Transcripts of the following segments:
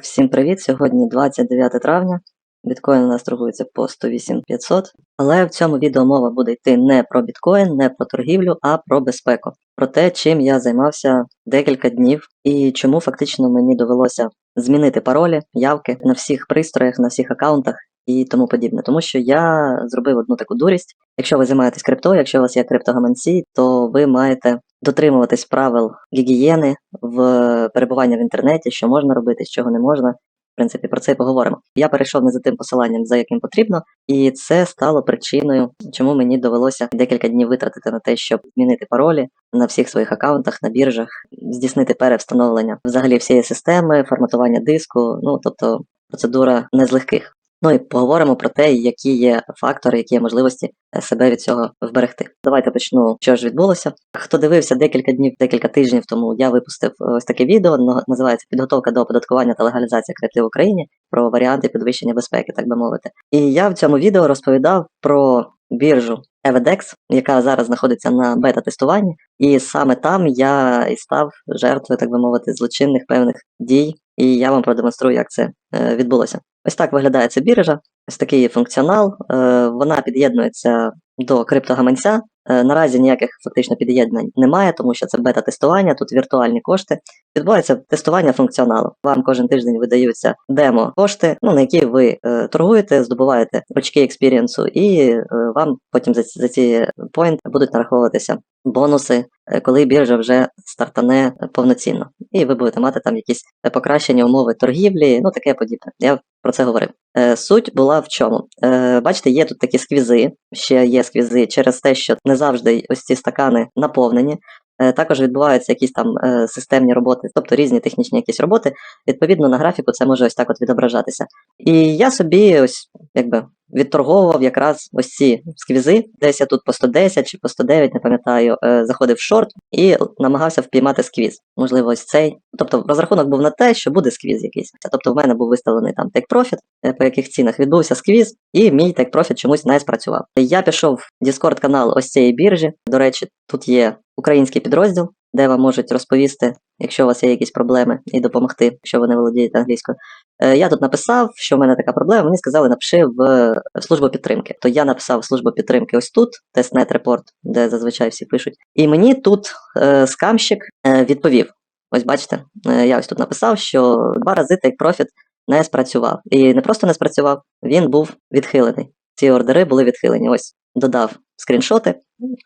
Всім привіт! Сьогодні 29 травня. Біткоін у нас торгується по 108 500. Але в цьому відео мова буде йти не про біткоін, не про торгівлю, а про безпеку. Про те, чим я займався декілька днів і чому фактично мені довелося змінити паролі, явки на всіх пристроях, на всіх аккаунтах і тому подібне. Тому що я зробив одну таку дурість. Якщо ви займаєтесь криптою, якщо у вас є криптогаманці, то ви маєте дотримуватись правил гігієни в перебуванні в інтернеті, що можна робити, чого не можна. В принципі, про це і поговоримо. Я перейшов не за тим посиланням, за яким потрібно, і це стало причиною, чому мені довелося декілька днів витратити на те, щоб змінити паролі на всіх своїх аккаунтах, на біржах, здійснити перевстановлення взагалі всієї системи, форматування диску. Ну тобто процедура не з легких. Ну і поговоримо про те, які є фактори, які є можливості е, себе від цього вберегти. Давайте почну, що ж відбулося. Хто дивився декілька днів, декілька тижнів тому, я випустив е, ось таке відео. Називається Підготовка до оподаткування та легалізація крипти в Україні про варіанти підвищення безпеки, так би мовити. І я в цьому відео розповідав про біржу EVDEX, яка зараз знаходиться на бета-тестуванні, і саме там я і став жертвою, так би мовити, злочинних певних дій. І я вам продемонструю, як це е, відбулося. Ось так виглядає ця біржа, ось такий є функціонал. Е, вона під'єднується до криптогаманця. Е, наразі ніяких фактично під'єднань немає, тому що це бета-тестування, тут віртуальні кошти. Відбувається тестування функціоналу. Вам кожен тиждень видаються демо кошти, ну на які ви е, торгуєте, здобуваєте очки експірієнсу, і е, вам потім за, за ці point будуть нараховуватися бонуси, е, коли біржа вже стартане повноцінно. І ви будете мати там якісь покращення умови торгівлі, ну таке подібне. Я про це говорив. Е, суть була в чому? Е, бачите, є тут такі сквізи, ще є сквізи через те, що не завжди ось ці стакани наповнені. Е, Також відбуваються якісь там е, системні роботи, тобто різні технічні якісь роботи. Відповідно, на графіку це може ось так от відображатися. І я собі ось якби відторговував якраз ось ці сквізи. Десь я тут по 110 чи по 109, не пам'ятаю, е, заходив в шорт і намагався впіймати сквіз. Можливо, ось цей. Тобто розрахунок був на те, що буде сквіз якийсь. Тобто в мене був виставлений там е, по яких цінах відбувся сквіз, і мій profit чомусь не спрацював. Я пішов в Discord канал ось цієї біржі. До речі, тут є український підрозділ, де вам можуть розповісти, якщо у вас є якісь проблеми, і допомогти, якщо ви не володієте англійською. Е, Я тут написав, що в мене така проблема. Мені сказали, напиши в е, службу підтримки. То я написав службу підтримки ось тут, тестнет репорт, де зазвичай всі пишуть. І мені тут е, скамщик відповів. Ось бачите, я ось тут написав, що два рази take profit не спрацював. І не просто не спрацював, він був відхилений. Ці ордери були відхилені. Ось додав скріншоти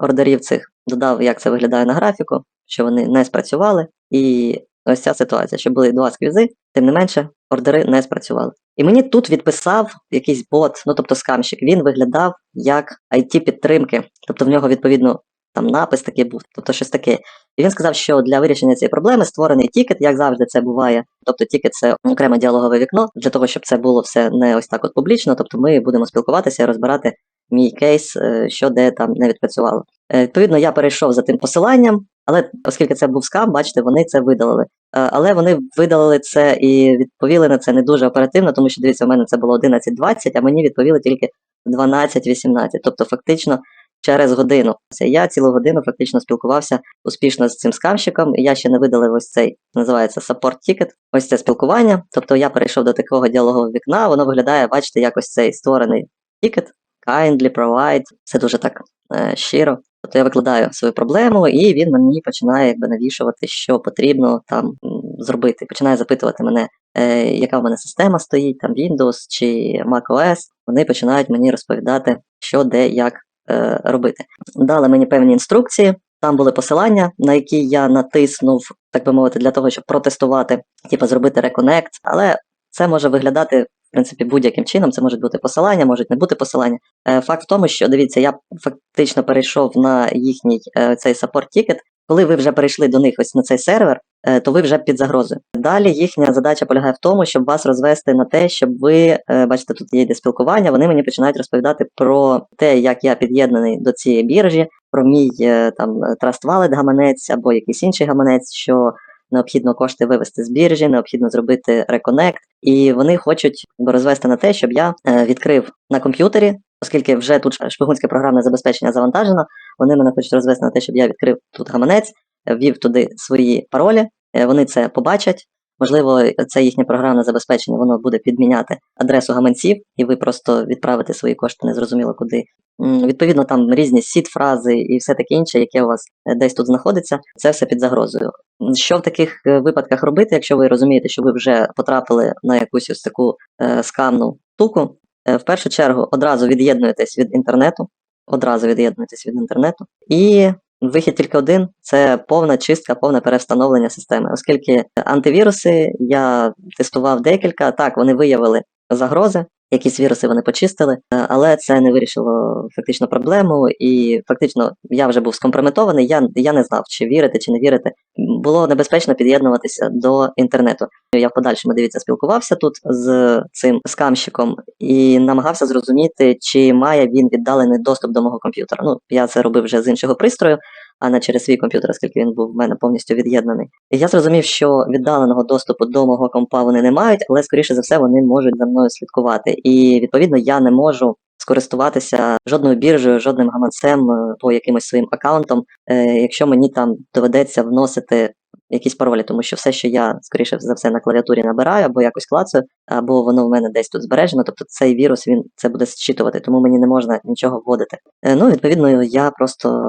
ордерів цих, додав, як це виглядає на графіку, що вони не спрацювали. І ось ця ситуація, що були два сквізи, тим не менше, ордери не спрацювали. І мені тут відписав якийсь бот, ну тобто скамщик, він виглядав як it підтримки, тобто в нього відповідно там напис такий був, тобто щось таке. І він сказав, що для вирішення цієї проблеми створений тікет, як завжди це буває. Тобто тікет це окреме діалогове вікно для того, щоб це було все не ось так от публічно. Тобто ми будемо спілкуватися і розбирати мій кейс, е, що де там не відпрацювало. Е, Відповідно, я перейшов за тим посиланням, але оскільки це був скам, бачите, вони це видалили. Е, Але вони видалили це і відповіли на це не дуже оперативно, тому що дивіться, у мене це було 11.20, а мені відповіли тільки 12.18. Тобто, фактично, через годину. Це Я цілу годину фактично спілкувався успішно з цим скамщиком. Я ще не видалив ось цей, називається support ticket. Ось це спілкування. Тобто я перейшов до такого діалогового вікна. Воно виглядає, бачите, як ось цей створений тікет. Kindly provide. Це дуже так е, щиро. Тобто я викладаю свою проблему, і він мені починає якби навішувати, що потрібно там зробити. Починає запитувати мене, е, яка в мене система стоїть, там Windows чи macOS. Вони починають мені розповідати, що де, як е, робити. Дали мені певні інструкції. Там були посилання, на які я натиснув, так би мовити, для того, щоб протестувати, типу зробити реконект. Але це може виглядати в принципі будь-яким чином. Це можуть бути посилання, можуть не бути посилання. Е, Факт в тому, що дивіться, я фактично перейшов на їхній е, цей саппорт ticket. Коли ви вже перейшли до них ось на цей сервер, е, то ви вже під загрозою. Далі їхня задача полягає в тому, щоб вас розвести на те, щоб ви, е, бачите, тут є йде спілкування, вони мені починають розповідати про те, як я під'єднаний до цієї біржі, про мій е, там Trust Wallet гаманець або якийсь інший гаманець, що необхідно кошти вивести з біржі, необхідно зробити реконект, і вони хочуть розвести на те, щоб я відкрив на комп'ютері, оскільки вже тут шпигунське програмне забезпечення завантажено. Вони мене хочуть розвести на те, щоб я відкрив тут гаманець, ввів туди свої паролі. е, Вони це побачать. Можливо, це їхнє програмне забезпечення, воно буде підміняти адресу гаманців, і ви просто відправите свої кошти незрозуміло куди. Відповідно, там різні сіт-фрази і все таке інше, яке у вас е, десь тут знаходиться, це все під загрозою. Що в таких е, випадках робити, якщо ви розумієте, що ви вже потрапили на якусь ось таку скамну штуку? Е, В першу чергу одразу від'єднуєтесь від інтернету, одразу від'єднуєтесь від інтернету, і вихід тільки один це повна чистка, повне перевстановлення системи. Оскільки антивіруси я тестував декілька, так вони виявили загрози, якісь віруси вони почистили, е, але це не вирішило фактично проблему, і фактично я вже був скомпрометований. Я, я не знав, чи вірити, чи не вірити. Було небезпечно під'єднуватися до інтернету. Я в подальшому дивіться спілкувався тут з цим скамщиком і намагався зрозуміти, чи має він віддалений доступ до мого комп'ютера. Ну, я це робив вже з іншого пристрою, а не через свій комп'ютер, оскільки він був в мене повністю від'єднаний. Я зрозумів, що віддаленого доступу до мого компа вони не мають, але скоріше за все вони можуть за мною слідкувати. І відповідно я не можу скористуватися жодною біржею, жодним гаманцем е, по якимось своїм аккаунтом, е, якщо мені там доведеться вносити якісь паролі, тому що все, що я скоріше за все на клавіатурі набираю, або якось клацаю, або воно в мене десь тут збережено. Тобто цей вірус він це буде зчитувати, тому мені не можна нічого вводити. Е, Ну, відповідно, я просто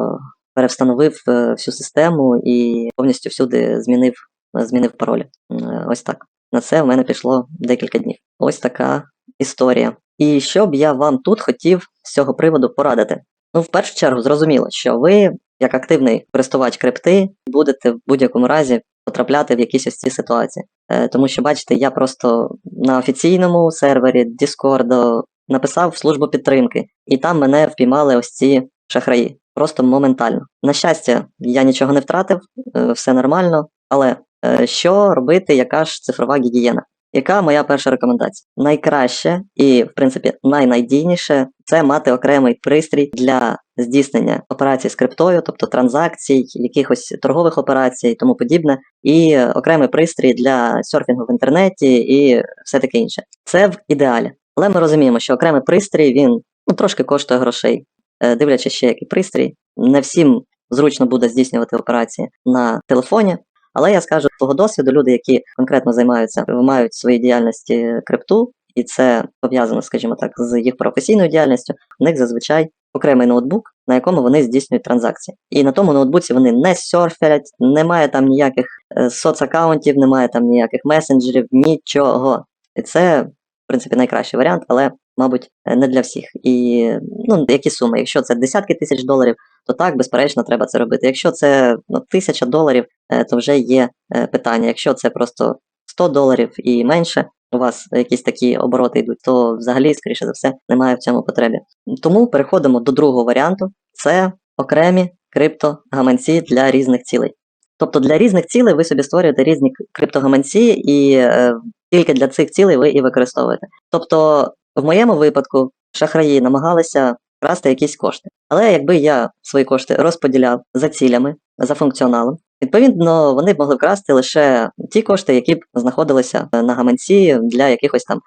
перевстановив е, всю систему і повністю всюди змінив, змінив паролі. Е, Ось так. На це в мене пішло декілька днів. Ось така історія. І що б я вам тут хотів з цього приводу порадити? Ну, в першу чергу, зрозуміло, що ви, як активний користувач крипти, будете в будь-якому разі потрапляти в якісь ось ці ситуації. Е, тому що, бачите, я просто на офіційному сервері Discord написав службу підтримки, і там мене впіймали ось ці шахраї. Просто моментально. На щастя, я нічого не втратив, е, все нормально. Але е, що робити, яка ж цифрова гігієна? Яка моя перша рекомендація? Найкраще і, в принципі, найнадійніше це мати окремий пристрій для здійснення операцій з криптою, тобто транзакцій, якихось торгових операцій і тому подібне, і окремий пристрій для серфінгу в інтернеті і все таке інше. Це в ідеалі. Але ми розуміємо, що окремий пристрій він ну, трошки коштує грошей. Е, Дивлячись ще який пристрій, не всім зручно буде здійснювати операції на телефоні. Але я скажу з твого досвіду, люди, які конкретно займаються, мають в своїй діяльності крипту, і це пов'язано, скажімо так, з їх професійною діяльністю, у них зазвичай окремий ноутбук, на якому вони здійснюють транзакції. І на тому ноутбуці вони не серфять, немає там ніяких е, соцаккаунтів, немає там ніяких месенджерів, нічого. І це, в принципі, найкращий варіант, але, мабуть, не для всіх. І ну, які суми? Якщо це десятки тисяч доларів, то так, безперечно, треба це робити. Якщо це ну, тисяча доларів, е, то вже є е, питання. Якщо це просто 100 доларів і менше, у вас якісь такі обороти йдуть, то взагалі, скоріше за все, немає в цьому потреби. Тому переходимо до другого варіанту: це окремі криптогаманці для різних цілей. Тобто для різних цілей ви собі створюєте різні криптогаманці, і е, тільки для цих цілей ви і використовуєте. Тобто, в моєму випадку шахраї намагалися красти якісь кошти. Але якби я свої кошти розподіляв за цілями, за функціоналом, відповідно, вони б могли вкрасти лише ті кошти, які б знаходилися е, на гаманці для якихось там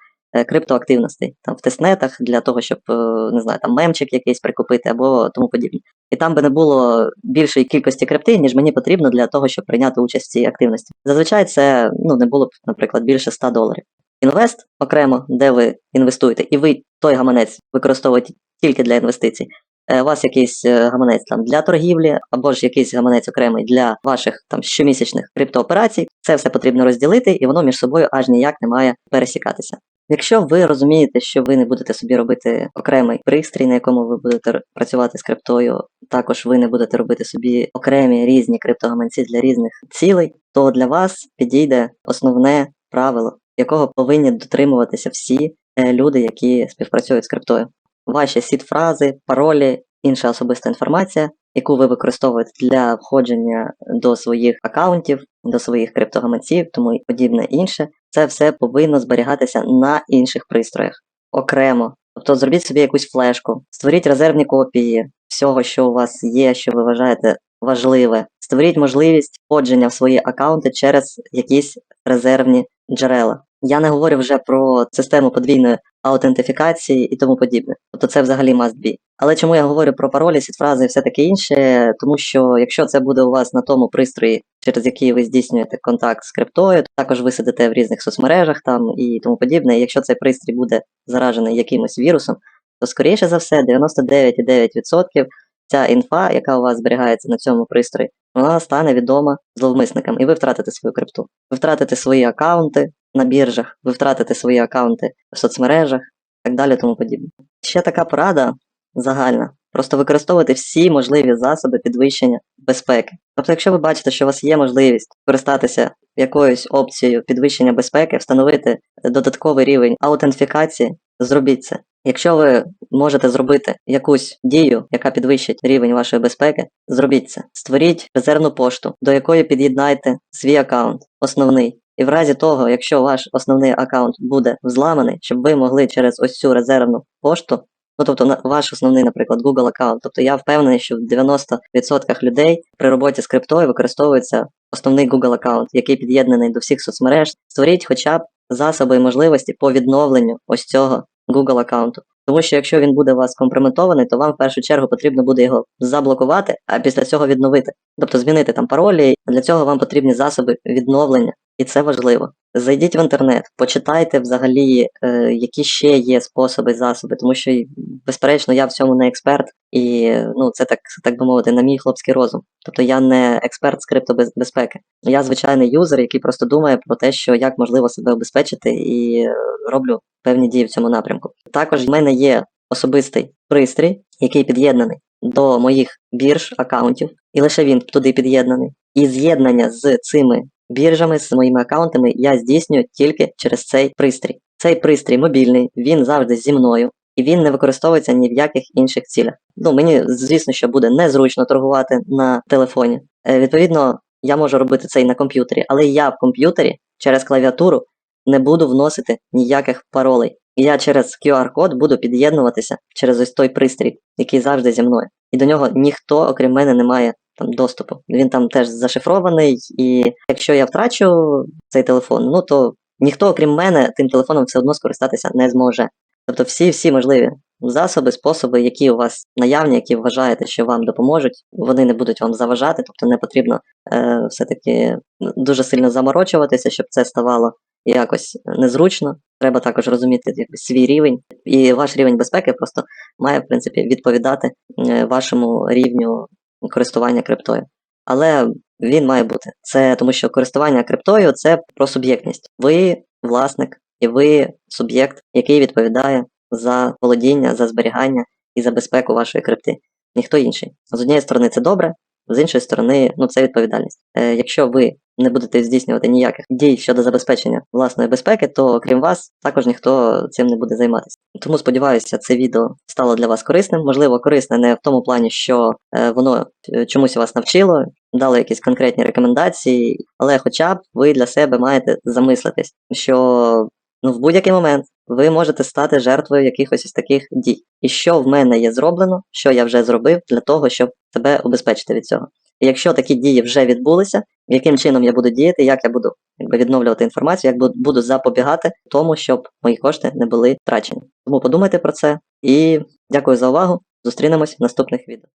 криптоактивностей, там в тестнетах для того, щоб е, не знаю, там мемчик якийсь прикупити або тому подібне. І там би не було більшої кількості крипти, ніж мені потрібно для того, щоб прийняти участь в цій активності. Зазвичай це ну не було б, наприклад, більше 100 доларів. Інвест окремо, де ви інвестуєте, і ви той гаманець використовуєте тільки для інвестицій. Е, У вас якийсь е, гаманець там для торгівлі, або ж якийсь гаманець окремий для ваших там щомісячних криптооперацій. Це все потрібно розділити, і воно між собою аж ніяк не має пересікатися. Якщо ви розумієте, що ви не будете собі робити окремий пристрій, на якому ви будете працювати з криптою, також ви не будете робити собі окремі різні криптогаманці для різних цілей, то для вас підійде основне правило, якого повинні дотримуватися всі е, люди, які співпрацюють з криптою. Ваші сід-фрази, паролі, інша особиста інформація, яку ви використовуєте для входження до своїх акаунтів, до своїх криптогаманців, тому і подібне інше, це все повинно зберігатися на інших пристроях окремо. Тобто зробіть собі якусь флешку, створіть резервні копії всього, що у вас є, що ви вважаєте важливе. Створіть можливість входження в свої акаунти через якісь резервні джерела. Я не говорю вже про систему подвійної аутентифікації і тому подібне. Тобто це взагалі must be. Але чому я говорю про паролі, сітфрази і все таке інше? Тому що якщо це буде у вас на тому пристрої, через який ви здійснюєте контакт з криптою, також ви сидите в різних соцмережах там і тому подібне. І якщо цей пристрій буде заражений якимось вірусом, то скоріше за все 99,9% ця інфа, яка у вас зберігається на цьому пристрої, вона стане відома зловмисникам, і ви втратите свою крипту. Ви втратите свої аккаунти на біржах, ви втратите свої аккаунти в соцмережах і так далі, тому подібне. Ще така порада загальна. Просто використовувати всі можливі засоби підвищення безпеки. Тобто, якщо ви бачите, що у вас є можливість користатися якоюсь опцією підвищення безпеки, встановити додатковий рівень аутентифікації, зробіть це. Якщо ви можете зробити якусь дію, яка підвищить рівень вашої безпеки, зробіть це. Створіть резервну пошту, до якої під'єднайте свій аккаунт, основний. І в разі того, якщо ваш основний аккаунт буде взламаний, щоб ви могли через ось цю резервну пошту, ну тобто ваш основний, наприклад, Google аккаунт, тобто я впевнений, що в 90% людей при роботі з криптою використовується основний Google аккаунт, який під'єднаний до всіх соцмереж. Створіть хоча б засоби і можливості по відновленню ось цього Google аккаунту. Тому що якщо він буде у вас компрометований, то вам в першу чергу потрібно буде його заблокувати, а після цього відновити. Тобто змінити там паролі. Для цього вам потрібні засоби відновлення, і це важливо. Зайдіть в інтернет, почитайте взагалі, е, які ще є способи, засоби, тому що, безперечно, я в цьому не експерт, і ну, це так, так би мовити, на мій хлопський розум. Тобто я не експерт з криптобезпеки. Я звичайний юзер, який просто думає про те, що як можливо себе обезпечити, і роблю певні дії в цьому напрямку. Також в мене є особистий пристрій, який під'єднаний до моїх бірж аккаунтів, і лише він туди під'єднаний. І з'єднання з цими біржами, з моїми аккаунтами я здійснюю тільки через цей пристрій. Цей пристрій мобільний, він завжди зі мною, і він не використовується ні в яких інших цілях. Ну мені звісно, що буде незручно торгувати на телефоні. Е, відповідно, я можу робити це і на комп'ютері, але я в комп'ютері через клавіатуру не буду вносити ніяких паролей. Я через QR-код буду під'єднуватися через ось той пристрій, який завжди зі мною. І до нього ніхто, окрім мене, не має там доступу. Він там теж зашифрований, і якщо я втрачу цей телефон, ну то ніхто, окрім мене, тим телефоном все одно скористатися не зможе. Тобто всі всі можливі засоби, способи, які у вас наявні, які вважаєте, що вам допоможуть, вони не будуть вам заважати, тобто не потрібно е, все-таки дуже сильно заморочуватися, щоб це ставало якось незручно. Треба також розуміти свій рівень, і ваш рівень безпеки просто має в принципі відповідати е, вашому рівню користування криптою. Але він має бути. Це тому, що користування криптою це про суб'єктність. Ви власник і ви суб'єкт, який відповідає за володіння, за зберігання і за безпеку вашої крипти. Ніхто інший. З однієї сторони, це добре, з іншої сторони, ну це відповідальність. Е, якщо ви не будете здійснювати ніяких дій щодо забезпечення власної безпеки, то крім вас також ніхто цим не буде займатися. Тому сподіваюся, це відео стало для вас корисним. Можливо, корисне не в тому плані, що е, воно е, чомусь вас навчило, дало якісь конкретні рекомендації, але хоча б ви для себе маєте замислитись, що ну в будь-який момент ви можете стати жертвою якихось із таких дій. І що в мене є зроблено, що я вже зробив для того, щоб себе обезпечити від цього. І якщо такі дії вже відбулися, яким чином я буду діяти, як я буду якби, відновлювати інформацію, як буду запобігати тому, щоб мої кошти не були втрачені. Тому подумайте про це і дякую за увагу. Зустрінемось в наступних відео.